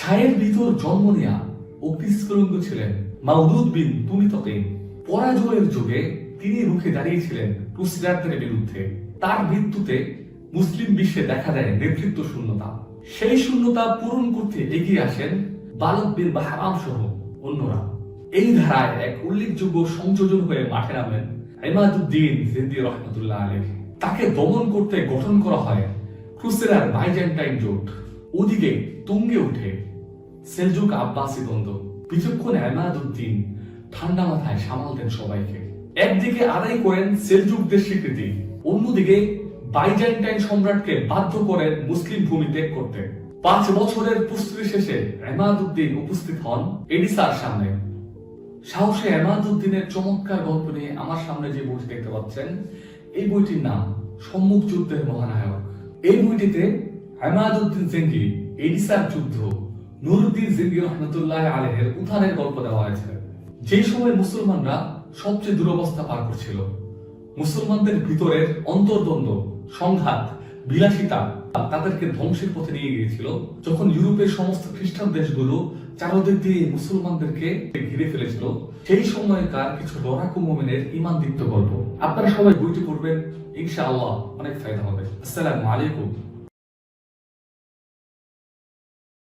ছায়ের ভিতর জন্ম নেয়া অগ্নিস্ফুলিঙ্গ ছিলেন মাউদুদ বিন তুমিতকে পরাজয়ের যুগে তিনি রুখে দাঁড়িয়েছিলেন ক্রুসেডারদের বিরুদ্ধে। তার মৃত্যুতে মুসলিম বিশ্বে দেখা দেয় নেতৃত্ব শূন্যতা। সেই শূন্যতা পূরণ করতে এগিয়ে আসেন বালক বিন বাহারাম সহ অন্যরা। এই ধারায় এক উল্লেখযোগ্য সংযোজন হয়ে মাঠে নামেন ইমাদুদ্দিন জিন্দি রহমতুল্লাহ আলী তাকে দমন করতে গঠন করা হয় ক্রুসেডার বাইজেন্টাইন জোট। ওদিকে তুঙ্গে উঠে সেলজুক আব্বাসি দ্বন্দ্ব বিচক্ষণ এমাদুদ্দিন ঠান্ডা মাথায় সামাল দেন সবাইকে। একদিকে আদায় করেন সেলজুকদের স্বীকৃতি অন্যদিকে বাইজেন্টাইন সম্রাটকে বাধ্য করেন মুসলিম ভূমি ত্যাগ করতে। পাঁচ বছরের প্রস্তুতি শেষে এমাদুদ্দিন উপস্থিত হন এডিসার সামনে। সাহসে এমাদুদ্দিনের চমৎকার গল্প নিয়ে আমার সামনে যে বইটি দেখতে পাচ্ছেন, এই বইটির নাম সম্মুখ যুদ্ধের মহানায়ক। এই বইটিতে এমাদুদ্দিন জেঙ্গি এডিসার যুদ্ধ নুরুদ্দিন রহমতুল্লাহ আলহের গল্প দেওয়া হয়েছে। সময় মুসলমানরা সবচেয়ে দুরবস্থা পার করছিল, মুসলমানদের ভিতরের অন্তর্দ্বন্দ্ব, সংঘাত, বিলাসিতা তাদেরকে ধ্বংসের পথে নিয়ে গিয়েছিল। যখন ইউরোপের সমস্ত খ্রিস্টান দেশগুলো চারদিক দিয়ে মুসলমানদেরকে ঘিরে ফেলেছিল, সেই সময়কার কিছু লড়াকু মোমেনের ইমান দীপ্ত গল্প। আপনারা সবাই বইটি পড়বেন, ইনশাআল্লাহ অনেক ফায়দা হবে। আসসালামু আলাইকুম।